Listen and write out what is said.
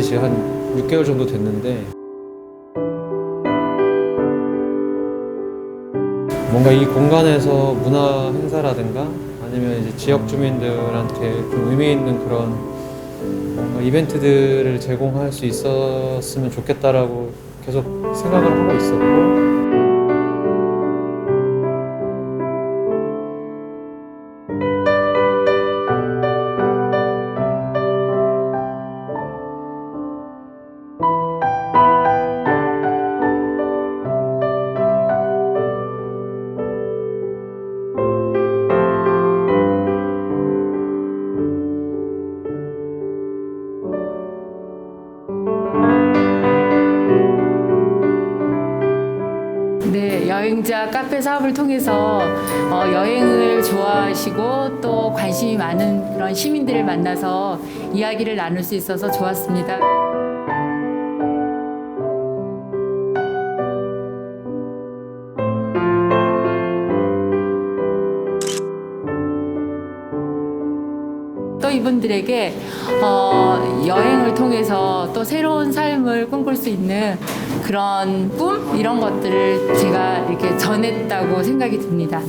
지한 6개월 정도 됐는데 뭔가 이 공간에서 문화 행사라든가 아니면 이제 지역 주민들한테 좀 의미 있는 그런 뭔가 이벤트들을 제공할 수 있었으면 좋겠다라고 계속 생각을 하고 있었고 여행자 카페 사업을 통해서 어, 여행을 좋아하시고 또 관심이 많은 그런 시민들을 만나서 이야기를 나눌 수 있어서 좋았습니다. 이분들에게 어, 여행을 통해서 또 새로운 삶을 꿈꿀 수 있는 그런 꿈 이런 것들을 제가 이렇게 전했다고 생각이 듭니다.